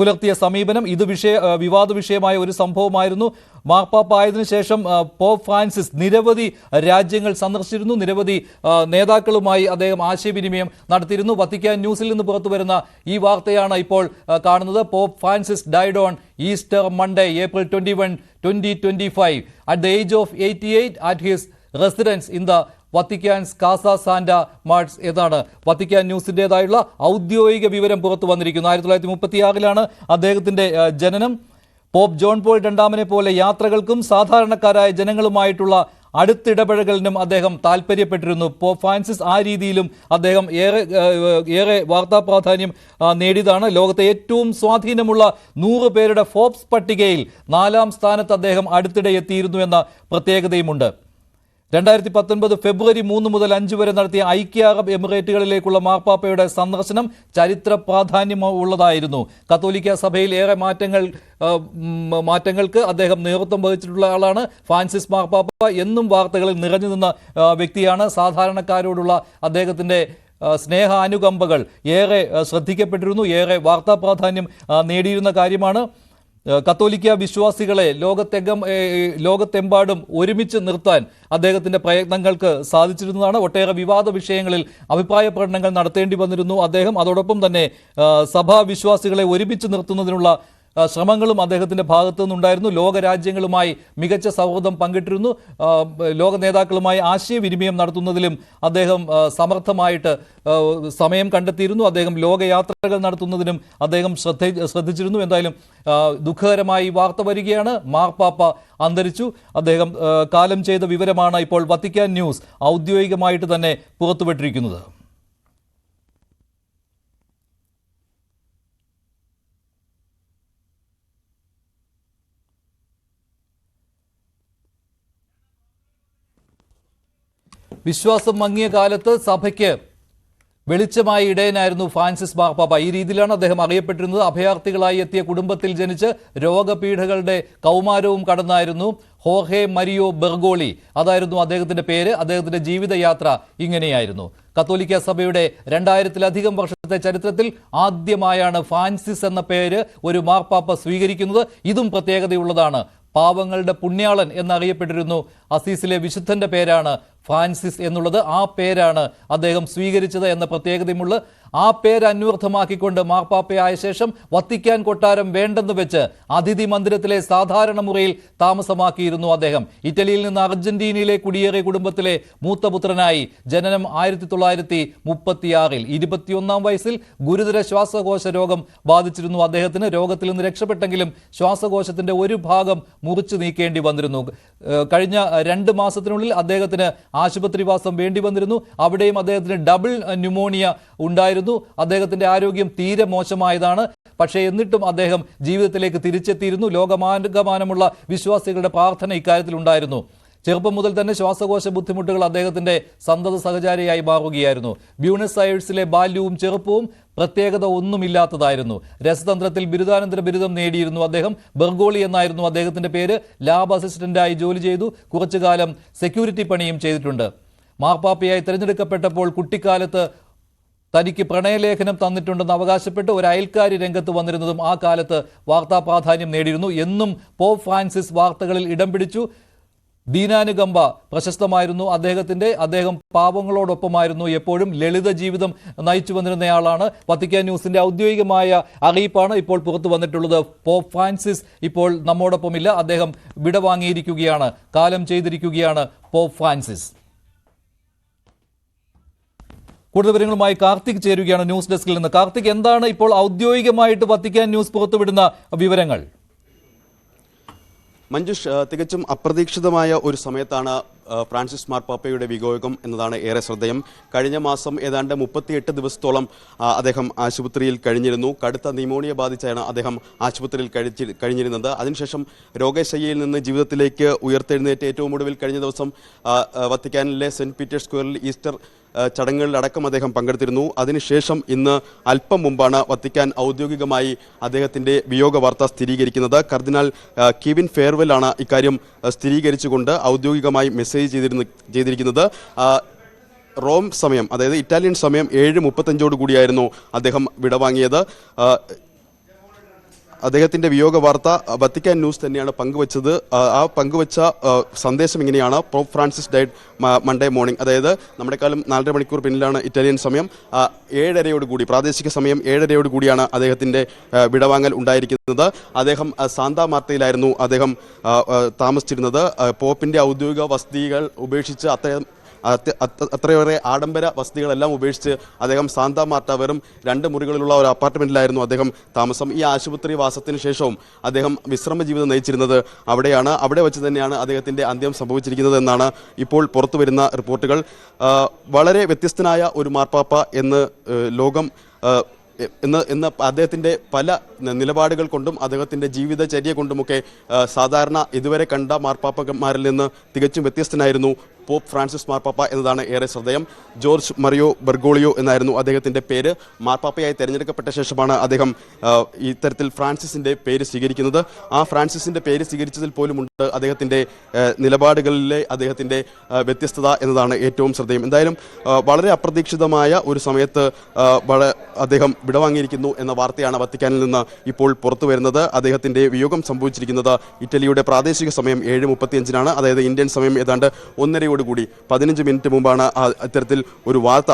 പുലർത്തിയ സമീപനം ഇത് വിഷയ വിവാദ വിഷയമായ ഒരു സംഭവമായിരുന്നു. മാർപ്പാപ്പ ആയതിനു ശേഷം പോപ്പ് ഫ്രാൻസിസ് നിരവധി രാജ്യങ്ങൾ സന്ദർശിച്ചിരുന്നു. നിരവധി നേതാക്കളുമായി അദ്ദേഹം ആശയവിനിമയം നടത്തിയിരുന്നു. വത്തിക്കാൻ ന്യൂസിൽ നിന്ന് പുറത്തു വരുന്ന ഈ വാർത്തയാണ് ഇപ്പോൾ കാണുന്നത്. Pope Francis died on Easter Monday April twenty one twenty twenty five at the age of eighty eight at his residence in the Vatican's Casa Santa Marta എന്നാണ് വത്തിക്കാൻ ന്യൂസിന്റെതായുള്ള ഔദ്യോഗിക വിവരം പുറത്തു വന്നിരിക്കുന്നു. ആയിരത്തി തൊള്ളായിരത്തി മുപ്പത്തിയാറിലാണ് അദ്ദേഹത്തിന്റെ ആ, ജനനം. പോപ്പ് ജോൺ പോൾ രണ്ടാമനെ പോലെ യാത്രകൾക്കും സാധാരണക്കാരായ ജനങ്ങളുമായിട്ടുള്ള അടുത്തിടപഴകലിനും അദ്ദേഹം താല്പര്യപ്പെട്ടിരുന്നു പോപ്പ് ഫ്രാൻസിസ് ആ രീതിയിലും അദ്ദേഹം ഏറെ ഏറെ വാർത്താ പ്രാധാന്യം നേടിയതാണ്. ലോകത്തെ ഏറ്റവും സ്വാധീനമുള്ള നൂറ് പേരുടെ ഫോപ്സ് പട്ടികയിൽ നാലാം സ്ഥാനത്ത് അദ്ദേഹം അടുത്തിടെ എത്തിയിരുന്നു എന്ന പ്രത്യേകതയുമുണ്ട്. രണ്ടായിരത്തി പത്തൊൻപത് ഫെബ്രുവരി മൂന്ന് മുതൽ അഞ്ച് വരെ നടത്തിയ ഐക്യ അറബ് എമിറേറ്റുകളിലേക്കുള്ള മാർപ്പാപ്പയുടെ സന്ദർശനം ചരിത്ര പ്രാധാന്യം ഉള്ളതായിരുന്നു. കത്തോലിക്ക സഭയിൽ ഏറെ മാറ്റങ്ങൾ മാറ്റങ്ങൾക്ക് അദ്ദേഹം നേതൃത്വം വഹിച്ചിട്ടുള്ള ആളാണ്. ഫ്രാൻസിസ് മാർപ്പാപ്പ എന്നും വാർത്തകളിൽ നിറഞ്ഞു നിന്ന വ്യക്തിയാണ്. സാധാരണക്കാരോടുള്ള അദ്ദേഹത്തിന്റെ സ്നേഹ സ്നേഹാനുകമ്പകൾ ഏറെ ശ്രദ്ധിക്കപ്പെട്ടിരുന്നു. ഏറെ വാർത്താ പ്രാധാന്യം നേടിയിരുന്ന കാര്യമാണ്. കത്തോലിക്ക വിശ്വാസികളെ ലോകത്തെങ്കം ലോകത്തെമ്പാടും ഒരുമിച്ച് നിർത്താൻ അദ്ദേഹത്തിന്റെ പ്രയത്നങ്ങൾക്ക് സാധിച്ചിരുന്നതാണ്. ഒട്ടേറെ വിവാദ വിഷയങ്ങളിൽ അഭിപ്രായ പ്രകടനങ്ങൾ നടത്തേണ്ടി വന്നിരുന്നു. അദ്ദേഹം അതോടൊപ്പം തന്നെ സഭാ വിശ്വാസികളെ ഒരുമിച്ച് നിർത്തുന്നതിനുള്ള ശ്രമങ്ങളും അദ്ദേഹത്തിന്റെ ഭാഗത്തു നിന്നുണ്ടായിരുന്നു. ലോകരാജ്യങ്ങളുമായി മികച്ച സൗഹൃദം പങ്കിട്ടിരുന്നു. ലോക നേതാക്കളുമായി ആശയവിനിമയം നടത്തുന്നതിലും അദ്ദേഹം സമർത്ഥമായിട്ട് സമയം കണ്ടെത്തിയിരുന്നു. അദ്ദേഹം ലോകയാത്രകൾ നടത്തുന്നതിനും അദ്ദേഹം ശ്രദ്ധ ശ്രദ്ധിച്ചിരുന്നു. എന്തായാലും ദുഃഖകരമായി വാർത്ത വരികയാണ്. മാർപ്പാപ്പ അന്തരിച്ചു. അദ്ദേഹം കാലം ചെയ്ത വിവരമാണ് ഇപ്പോൾ വത്തിക്കാൻ ന്യൂസ് ഔദ്യോഗികമായിട്ട് തന്നെ പുറത്തുവിട്ടിരിക്കുന്നത്. വിശ്വാസം മങ്ങിയ കാലത്ത് സഭയ്ക്ക് വെളിച്ചമായ ഇടയനായിരുന്നു ഫ്രാൻസിസ് മാർപ്പാപ്പ ഈ രീതിയിലാണ് അദ്ദേഹം അറിയപ്പെട്ടിരുന്നത്. അഭയാർത്ഥികളായി എത്തിയ കുടുംബത്തിൽ ജനിച്ച് രോഗപീഠകളുടെ കൗമാരവും കടന്നായിരുന്നു ഹോഹെ മരിയോ ബെർഗോളി. അതായിരുന്നു അദ്ദേഹത്തിന്റെ പേര്. അദ്ദേഹത്തിന്റെ ജീവിതയാത്ര ഇങ്ങനെയായിരുന്നു. കത്തോലിക്ക സഭയുടെ രണ്ടായിരത്തിലധികം വർഷത്തെ ചരിത്രത്തിൽ ആദ്യമായാണ് ഫ്രാൻസിസ് എന്ന പേര് ഒരു മാർപ്പാപ്പ സ്വീകരിക്കുന്നത്. ഇതും പ്രത്യേകതയുള്ളതാണ്. പാവങ്ങളുടെ പുണ്യാളൻ എന്നറിയപ്പെട്ടിരുന്നു. അസീസിലെ വിശുദ്ധന്റെ പേരാണ് ഫ്രാൻസിസ് എന്നുള്ളത് ആ പേരാണ് അദ്ദേഹം സ്വീകരിച്ചത് എന്ന പ്രത്യേകതയുമുള്ള ആ പേര് അന്വർത്ഥമാക്കിക്കൊണ്ട് മാർപ്പാപ്പയായ ശേഷം വത്തിക്കാൻ കൊട്ടാരം വേണ്ടെന്ന് വെച്ച് അതിഥി മന്ദിരത്തിലെ സാധാരണ മുറിയിൽ താമസമാക്കിയിരുന്നു അദ്ദേഹം. ഇറ്റലിയിൽ നിന്ന് അർജന്റീനയിലെ കുടിയേറിയ കുടുംബത്തിലെ മൂത്തപുത്രനായി ജനനം ആയിരത്തി തൊള്ളായിരത്തി മുപ്പത്തിയാറിൽ ഇരുപത്തിയൊന്നാം വയസ്സിൽ ഗുരുതര ശ്വാസകോശ രോഗം ബാധിച്ചിരുന്നു അദ്ദേഹത്തിന്. രോഗത്തിൽ നിന്ന് രക്ഷപ്പെട്ടെങ്കിലും ശ്വാസകോശത്തിന്റെ ഒരു ഭാഗം മുറിച്ചു നീക്കേണ്ടി വന്നിരുന്നു. കഴിഞ്ഞ രണ്ട് മാസത്തിനുള്ളിൽ അദ്ദേഹത്തിന് ആശുപത്രിവാസം വേണ്ടി വന്നിരുന്നു. അവിടെയും അദ്ദേഹത്തിന് ഡബിൾ ന്യൂമോണിയ ഉണ്ടായിരുന്നു. അദ്ദേഹത്തിന്റെ ആരോഗ്യം തീരെ മോശമായതാണ്. പക്ഷേ എന്നിട്ടും അദ്ദേഹം ജീവിതത്തിലേക്ക് തിരിച്ചെത്തിയിരുന്നു. ലോകമാനകമാനമുള്ള വിശ്വാസികളുടെ പ്രാർത്ഥന ഇക്കാര്യത്തിൽ ഉണ്ടായിരുന്നു. ചെറുപ്പം മുതൽ തന്നെ ശ്വാസകോശ ബുദ്ധിമുട്ടുകൾ അദ്ദേഹത്തിന്റെ സന്തത സഹചാരിയായി മാറുകയായിരുന്നു. ബ്യൂണസ് അയേഴ്സിലെ ബാല്യവും ചെറുപ്പവും പ്രത്യേകത ഒന്നുമില്ലാത്തതായിരുന്നു. രസതന്ത്രത്തിൽ ബിരുദാനന്തര ബിരുദം നേടിയിരുന്നു അദ്ദേഹം. ബർഗോളി എന്നായിരുന്നു അദ്ദേഹത്തിന്റെ പേര്. ലാബ് അസിസ്റ്റന്റായി ജോലി ചെയ്തു. കുറച്ചുകാലം സെക്യൂരിറ്റി പണിയും ചെയ്തിട്ടുണ്ട്. മാർപ്പാപ്പയായി തിരഞ്ഞെടുക്കപ്പെട്ടപ്പോൾ കുട്ടിക്കാലത്ത് തനിക്ക് പ്രണയലേഖനം തന്നിട്ടുണ്ടെന്ന് അവകാശപ്പെട്ട് ഒരു അയൽക്കാരി രംഗത്ത് വന്നിരുന്നതും ആ കാലത്ത് വാർത്താ പ്രാധാന്യം നേടിയിരുന്നു. എന്നും പോപ്പ് ഫ്രാൻസിസ് വാർത്തകളിൽ ഇടം പിടിച്ചു. ദീനാനുകമ്പ പ്രശസ്തമായിരുന്നു അദ്ദേഹത്തിന്റെ. അദ്ദേഹം പാവങ്ങളോടൊപ്പമായിരുന്നു. എപ്പോഴും ലളിത ജീവിതം നയിച്ചു വന്നിരുന്നയാളാണ്. വത്തിക്കാൻ ന്യൂസിന്റെ ഔദ്യോഗികമായ അറിയിപ്പാണ് ഇപ്പോൾ പുറത്തു വന്നിട്ടുള്ളത്. പോപ്പ് ഫ്രാൻസിസ് ഇപ്പോൾ നമ്മോടൊപ്പമില്ല. അദ്ദേഹം വിടവാങ്ങിയിരിക്കുകയാണ്. കാലം ചെയ്തിരിക്കുകയാണ് പോപ്പ് ഫ്രാൻസിസ്. കൂടുതൽ വിവരങ്ങളുമായി കാർത്തിക് ചേരുകയാണ് ന്യൂസ് ഡെസ്കിൽ നിന്ന്. കാർത്തിക് എന്താണ് ഇപ്പോൾ ഔദ്യോഗികമായിട്ട് വത്തിക്കാൻ ന്യൂസ് പുറത്തുവിടുന്ന വിവരങ്ങൾ? മഞ്ജുഷ് തികച്ചും അപ്രതീക്ഷിതമായ ഒരു സമയത്താണ് ഫ്രാൻസിസ് മാർപ്പാപ്പയുടെ വിയോഗം എന്നതാണ് ഏറെ ശ്രദ്ധേയം. കഴിഞ്ഞ മാസം ഏതാണ്ട് മുപ്പത്തിയെട്ട് ദിവസത്തോളം അദ്ദേഹം ആശുപത്രിയിൽ കഴിഞ്ഞിരുന്നു. കടുത്ത ന്യൂമോണിയ ബാധിച്ചാണ് അദ്ദേഹം ആശുപത്രിയിൽ കഴിച്ചി കഴിഞ്ഞിരുന്നത്. അതിനുശേഷം രോഗശയ്യയിൽ നിന്ന് ജീവിതത്തിലേക്ക് ഉയർത്തെഴുന്നേറ്റ് ഏറ്റവും ഒടുവിൽ കഴിഞ്ഞ ദിവസം വത്തിക്കാനിലെ സെന്റ് പീറ്റേഴ്സ് സ്ക്വയറിൽ ഈസ്റ്റർ ചടങ്ങുകളിലടക്കം അദ്ദേഹം പങ്കെടുത്തിരുന്നു. അതിനുശേഷം ഇന്ന് അല്പം മുമ്പാണ് വത്തിക്കാൻ ഔദ്യോഗികമായി അദ്ദേഹത്തിന്റെ വിയോഗ വാർത്ത സ്ഥിരീകരിക്കുന്നത്. കർദിനാൾ കിവിൻ ആണ് ഇക്കാര്യം സ്ഥിരീകരിച്ചുകൊണ്ട് ഔദ്യോഗികമായി മെസ്സേജ് ചെയ്തിരുന്ന ചെയ്തിരിക്കുന്നത്. റോം സമയം അതായത് ഇറ്റാലിയൻ സമയം ഏഴ് മുപ്പത്തഞ്ചോട് കൂടിയായിരുന്നു അദ്ദേഹം വിടവാങ്ങിയത്. അദ്ദേഹത്തിന്റെ വിയോഗ വാർത്ത വത്തിക്കാൻ ന്യൂസ് തന്നെയാണ് പങ്കുവച്ചത്. ആ, പങ്കുവച്ച സന്ദേശം ഇങ്ങനെയാണ്. Pope Francis died Monday morning അതായത് നമ്മുടെ കാലം നാലര മണിക്കൂർ പിന്നിലാണ് ഇറ്റാലിയൻ സമയം. ആ, ഏഴരയോട് കൂടി പ്രാദേശിക സമയം ഏഴരയോട് കൂടിയാണ് അദ്ദേഹത്തിന്റെ വിടവാങ്ങൽ ഉണ്ടായിരിക്കുന്നത്. അദ്ദേഹം സാന്താ മാർത്തയിലായിരുന്നു അദ്ദേഹം താമസിച്ചിരുന്നത്. പോപ്പിന്റെ ഔദ്യോഗിക വസതികൾ ഉപേക്ഷിച്ച് അത്ത- അത്രയേറെ ആഡംബര വസതികളെല്ലാം ഉപേക്ഷിച്ച് അദ്ദേഹം സാന്താ മാർട്ട വെറും രണ്ട് മുറികളിലുള്ള ഒരു അപ്പാർട്ട്മെന്റിലായിരുന്നു അദ്ദേഹം താമസം. ഈ ആശുപത്രി വാസത്തിന് ശേഷവും അദ്ദേഹം വിശ്രമ ജീവിതം നയിച്ചിരുന്നത് അവിടെയാണ്. അവിടെ വെച്ച് തന്നെയാണ് അദ്ദേഹത്തിന്റെ അന്ത്യം സംഭവിച്ചിരിക്കുന്നത് എന്നാണ് ഇപ്പോൾ പുറത്തു വരുന്ന റിപ്പോർട്ടുകൾ. വളരെ വ്യത്യസ്തനായ ഒരു മാർപ്പാപ്പ എന്ന് ലോകം എന്ന് എന്ന് അദ്ദേഹത്തിന്റെ പല നിലപാടുകൾ കൊണ്ടും അദ്ദേഹത്തിന്റെ ജീവിതചര്യ കൊണ്ടുമൊക്കെ സാധാരണ ഇതുവരെ കണ്ട മാർപ്പാപ്പന്മാരിൽ നിന്ന് തികച്ചും വ്യത്യസ്തനായിരുന്നു പോപ്പ് ഫ്രാൻസിസ് മാർപ്പാപ്പ എന്നതാണ് ഏറെ ശ്രദ്ധേയം. ജോർജ് മറിയോ ബെർഗോളിയോ എന്നായിരുന്നു അദ്ദേഹത്തിന്റെ പേര്. മാർപ്പാപ്പയായി തിരഞ്ഞെടുക്കപ്പെട്ട ശേഷമാണ് അദ്ദേഹം ഇത്തരത്തിൽ ഫ്രാൻസിസിന്റെ പേര് സ്വീകരിക്കുന്നത്. ആ ഫ്രാൻസിസിന്റെ പേര് സ്വീകരിച്ചതിൽ പോലുമുണ്ട് അദ്ദേഹത്തിന്റെ ആ, നിലപാടുകളിലെ അദ്ദേഹത്തിന്റെ ആ, വ്യത്യസ്തത എന്നതാണ് ഏറ്റവും ശ്രദ്ധേയം. എന്തായാലും വളരെ അപ്രതീക്ഷിതമായ ഒരു സമയത്ത് അദ്ദേഹം വിടവാങ്ങിയിരിക്കുന്നു എന്ന വാർത്തയാണ് വത്തിക്കാനിൽ നിന്ന് ഇപ്പോൾ പുറത്തു വരുന്നത്. അദ്ദേഹത്തിന്റെ വിയോഗം സംഭവിച്ചിരിക്കുന്നത് ഇറ്റലിയുടെ പ്രാദേശിക സമയം ഏഴ് മുപ്പത്തിയഞ്ചിനാണ്. അതായത് ഇന്ത്യൻ സമയം ഏതാണ്ട് ഒന്നരയോടുകൂടി പതിനഞ്ച് മിനിറ്റ് മുമ്പാണ് ഇത്തരത്തിൽ ഒരു വാർത്ത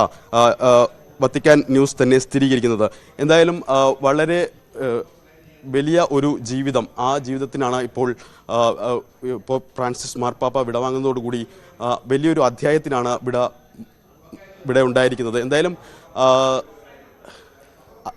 വത്തിക്കാൻ ന്യൂസ് തന്നെ സ്ഥിരീകരിക്കുന്നത്. എന്തായാലും വളരെ വലിയ ഒരു ജീവിതം ആ ജീവിതത്തിനാണ് ഇപ്പോൾ ഇപ്പോൾ ഫ്രാൻസിസ് മാർപ്പാപ്പ വിടവാങ്ങുന്നതോടുകൂടി വലിയൊരു അധ്യായത്തിനാണ് വിട വിട ഉണ്ടായിരിക്കുന്നത്. എന്തായാലും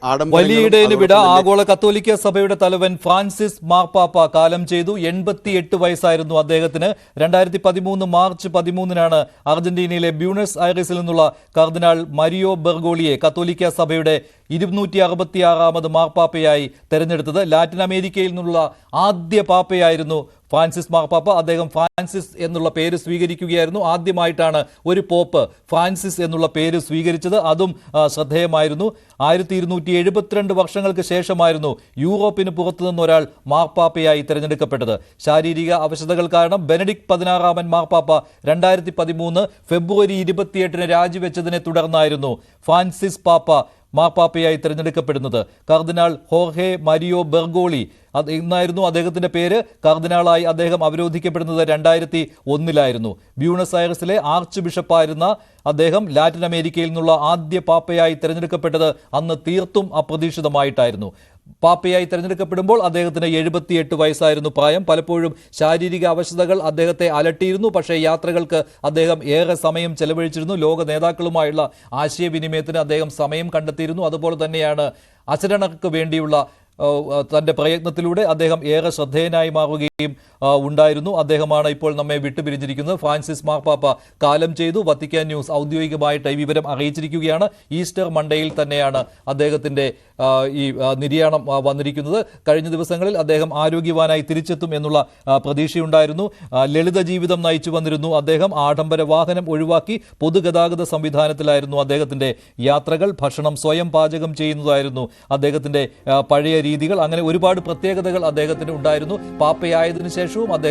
ആഡംബരങ്ങളും വിട ആഗോള കത്തോലിക്ക സഭയുടെ തലവൻ ഫ്രാൻസിസ് മാർപ്പാപ്പ കാലം ചെയ്തു. എൺപത്തിയെട്ട് വയസ്സായിരുന്നു അദ്ദേഹത്തിന്. രണ്ടായിരത്തി പതിമൂന്ന് മാർച്ച് പതിമൂന്നിനാണ് അർജന്റീനയിലെ ബ്യൂണസ് ഐറിസിൽ നിന്നുള്ള കർദിനാൾ മരിയോ ബെർഗോളിയെ കത്തോലിക്ക സഭയുടെ ഇരുന്നൂറ്റി അറുപത്തിയാറാമത് മാർപ്പാപ്പയായി തെരഞ്ഞെടുത്തത് ലാറ്റിൻ അമേരിക്കയിൽ നിന്നുള്ള ആദ്യ പാപ്പയായിരുന്നു ഫ്രാൻസിസ് മാർപ്പാപ്പ അദ്ദേഹം ഫ്രാൻസിസ് എന്നുള്ള പേര് സ്വീകരിക്കുകയായിരുന്നു. ആദ്യമായിട്ടാണ് ഒരു പോപ്പ് ഫ്രാൻസിസ് എന്നുള്ള പേര് സ്വീകരിച്ചത്. അതും ശ്രദ്ധേയമായിരുന്നു. ആയിരത്തി ഇരുന്നൂറ്റി എഴുപത്തിരണ്ട് വർഷങ്ങൾക്ക് ശേഷമായിരുന്നു യൂറോപ്പിന് പുറത്തു നിന്നൊരാൾ മാർപ്പാപ്പയായി തിരഞ്ഞെടുക്കപ്പെട്ടത്. ശാരീരിക അവശതകൾ കാരണം ബെനഡിക് പതിനാറാമൻ മാർപ്പാപ്പ രണ്ടായിരത്തി പതിമൂന്ന് ഫെബ്രുവരി ഇരുപത്തിയെട്ടിന് രാജിവെച്ചതിനെ തുടർന്നായിരുന്നു ഫ്രാൻസിസ് പാപ്പ മാർപ്പാപ്പയായി തിരഞ്ഞെടുക്കപ്പെടുന്നത്. കർദിനാൾ ഹോർഹെ മരിയോ ബെർഗോളി. അത് ഇന്നായിരുന്നു അദ്ദേഹത്തിന്റെ പേര്. കർദിനാളായി അദ്ദേഹം അവരോധിക്കപ്പെടുന്നത് രണ്ടായിരത്തി ഒന്നിലായിരുന്നു ബ്യൂണസ് ഐറസിലെ ആർച്ച് ബിഷപ്പായിരുന്ന അദ്ദേഹം ലാറ്റിൻ അമേരിക്കയിൽ നിന്നുള്ള ആദ്യ പാപ്പയായി തിരഞ്ഞെടുക്കപ്പെട്ടത് അന്ന് തീർത്തും അപ്രതീക്ഷിതമായിട്ടായിരുന്നു. പാപ്പയായി തിരഞ്ഞെടുക്കപ്പെടുമ്പോൾ അദ്ദേഹത്തിന് എഴുപത്തിയെട്ട് വയസ്സായിരുന്നു പ്രായം. പലപ്പോഴും ശാരീരിക അവശതകൾ അദ്ദേഹത്തെ അലട്ടിയിരുന്നു. പക്ഷേ യാത്രകൾക്ക് അദ്ദേഹം ഏറെ സമയം ചെലവഴിച്ചിരുന്നു. ലോക നേതാക്കളുമായുള്ള ആശയവിനിമയത്തിന് അദ്ദേഹം സമയം കണ്ടെത്തിയിരുന്നു. അതുപോലെ തന്നെയാണ് അച്ചരണക്ക് വേണ്ടിയുള്ള തന്റെ പ്രയത്നത്തിലൂടെ അദ്ദേഹം ഏറെ ശ്രദ്ധേയനായി മാറുകയും ഉണ്ടായിരുന്നു. അദ്ദേഹമാണ് ഇപ്പോൾ നമ്മെ വിട്ടുപിരിഞ്ഞിരിക്കുന്നത്. ഫ്രാൻസിസ് മാർപ്പാപ്പ കാലം ചെയ്തു. വത്തിക്കാൻ ന്യൂസ് ഔദ്യോഗികമായിട്ട് ഈ വിവരം അറിയിച്ചിരിക്കുകയാണ്. ഈസ്റ്റർ മൺഡേയിൽ തന്നെയാണ് അദ്ദേഹത്തിന്റെ ഈ നിര്യാണം വന്നിരിക്കുന്നത്. കഴിഞ്ഞ ദിവസങ്ങളിൽ അദ്ദേഹം ആരോഗ്യവാനായി തിരിച്ചെത്തും എന്നുള്ള പ്രതീക്ഷയുണ്ടായിരുന്നു. ലളിത ജീവിതം നയിച്ചു വന്നിരുന്നു അദ്ദേഹം. ആഡംബര വാഹനം ഒഴിവാക്കി പൊതുഗതാഗത സംവിധാനത്തിലായിരുന്നു അദ്ദേഹത്തിന്റെ യാത്രകൾ. ഭക്ഷണം സ്വയം പാചകം ചെയ്യുന്നതായിരുന്നു അദ്ദേഹത്തിന്റെ പഴയ രീതികൾ. അങ്ങനെ ഒരുപാട് പ്രത്യേകതകൾ അദ്ദേഹത്തിന് ഉണ്ടായിരുന്നു. പാപ്പയായതിനു ശേഷവും അദ്ദേഹം